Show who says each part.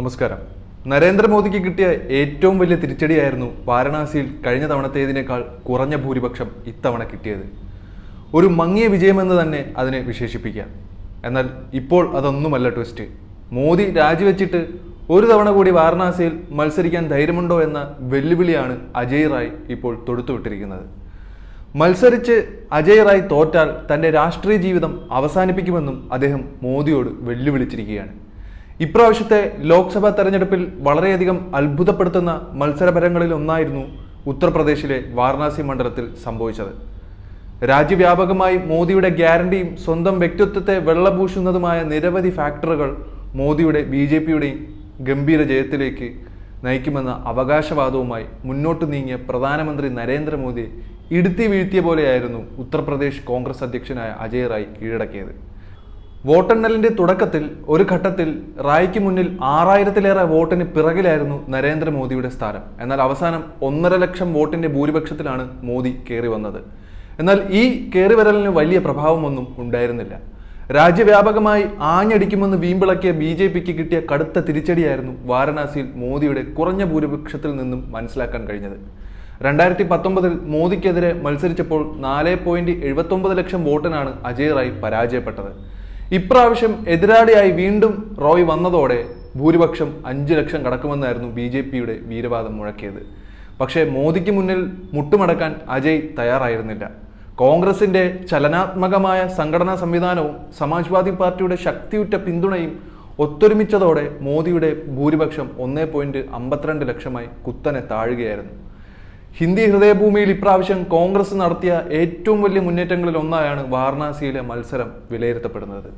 Speaker 1: നമസ്കാരം. നരേന്ദ്രമോദിക്ക് കിട്ടിയ ഏറ്റവും വലിയ തിരിച്ചടിയായിരുന്നു വാരണാസിയിൽ കഴിഞ്ഞ തവണത്തേതിനേക്കാൾ കുറഞ്ഞ ഭൂരിപക്ഷം ഇത്തവണ കിട്ടിയത്. ഒരു മങ്ങിയ വിജയമെന്ന് തന്നെ അതിനെ വിശേഷിപ്പിക്കാം. എന്നാൽ ഇപ്പോൾ അതൊന്നുമല്ല ട്വിസ്റ്റ്. മോദി രാജിവെച്ചിട്ട് ഒരു തവണ കൂടി വാരണാസിയിൽ മത്സരിക്കാൻ ധൈര്യമുണ്ടോ എന്ന വെല്ലുവിളിയാണ് അജയ് റായ് ഇപ്പോൾ തൊടുത്തുവിട്ടിരിക്കുന്നത്. മത്സരിച്ച് അജയ് റായ് തോറ്റാൽ തന്റെ രാഷ്ട്രീയ ജീവിതം അവസാനിപ്പിക്കുമെന്നും അദ്ദേഹം മോദിയോട് വെല്ലുവിളിച്ചിരിക്കുകയാണ്. ഇപ്രാവശ്യത്തെ ലോക്സഭാ തെരഞ്ഞെടുപ്പിൽ വളരെയധികം അത്ഭുതപ്പെടുത്തുന്ന മത്സരപരങ്ങളിൽ ഒന്നായിരുന്നു ഉത്തർപ്രദേശിലെ വാരണാസി മണ്ഡലത്തിൽ സംഭവിച്ചത്. രാജ്യവ്യാപകമായി മോദിയുടെ ഗ്യാരണ്ടിയും സ്വന്തം വ്യക്തിത്വത്തെ വെള്ളപൂശുന്നതുമായ നിരവധി ഫാക്ടറുകൾ മോദിയുടെ ബി ജെ പിയുടെയും ഗംഭീര ജയത്തിലേക്ക് നയിക്കുമെന്ന അവകാശവാദവുമായി മുന്നോട്ട് നീങ്ങിയ പ്രധാനമന്ത്രി നരേന്ദ്രമോദിയെ ഇടുത്തി വീഴ്ത്തിയ പോലെയായിരുന്നു ഉത്തർപ്രദേശ് കോൺഗ്രസ് അധ്യക്ഷനായ അജയ് റായ് കീഴടക്കിയത്. വോട്ടെണ്ണലിന്റെ തുടക്കത്തിൽ ഒരു ഘട്ടത്തിൽ റായ്ക്ക് മുന്നിൽ ആറായിരത്തിലേറെ വോട്ടിന് പിറകിലായിരുന്നു നരേന്ദ്രമോദിയുടെ സ്ഥാനം. എന്നാൽ അവസാനം ഒന്നര ലക്ഷം വോട്ടിന്റെ ഭൂരിപക്ഷത്തിലാണ് മോദി കയറി വന്നത്. എന്നാൽ ഈ കയറി വരലിന് വലിയ പ്രഭാവമൊന്നും ഉണ്ടായിരുന്നില്ല. രാജ്യവ്യാപകമായി ആഞ്ഞടിക്കുമെന്ന് വീമ്പിളക്കിയ ബി ജെ പിക്ക് കിട്ടിയ കടുത്ത തിരിച്ചടിയായിരുന്നു വാരണാസിയിൽ മോദിയുടെ കുറഞ്ഞ ഭൂരിപക്ഷത്തിൽ നിന്നും മനസ്സിലാക്കാൻ കഴിഞ്ഞത്. രണ്ടായിരത്തി പത്തൊമ്പതിൽ മോദിക്കെതിരെ മത്സരിച്ചപ്പോൾ നാല് പോയിന്റ് എഴുപത്തൊമ്പത് ലക്ഷം വോട്ടിനാണ് അജയ് റായ് പരാജയപ്പെട്ടത്. ഇപ്രാവശ്യം എതിരാളിയായി വീണ്ടും റോയ് വന്നതോടെ ഭൂരിപക്ഷം അഞ്ച് ലക്ഷം കടക്കുമെന്നായിരുന്നു ബി ജെ പിയുടെ വീരവാദം മുഴക്കിയത്. പക്ഷേ മോദിക്ക് മുന്നിൽ മുട്ടുമടക്കാൻ അജയ് തയ്യാറായിരുന്നില്ല. കോൺഗ്രസിന്റെ ചലനാത്മകമായ സംഘടനാ സംവിധാനവും സമാജ്വാദി പാർട്ടിയുടെ ശക്തിയുറ്റ പിന്തുണയും ഒത്തൊരുമിച്ചതോടെ മോദിയുടെ ഭൂരിപക്ഷം ഒന്നേ പോയിന്റ് അമ്പത്തിരണ്ട് ലക്ഷമായി കുത്തനെ താഴുകയായിരുന്നു. ഹിന്ദി ഹൃദയഭൂമിയിൽ ഇപ്രാവശ്യം കോൺഗ്രസ് നടത്തിയ ഏറ്റവും വലിയ മുന്നേറ്റങ്ങളിൽ ഒന്നായാണ് വാരണാസിയിലെ മത്സരം വിലയിരുത്തപ്പെടുന്നത്.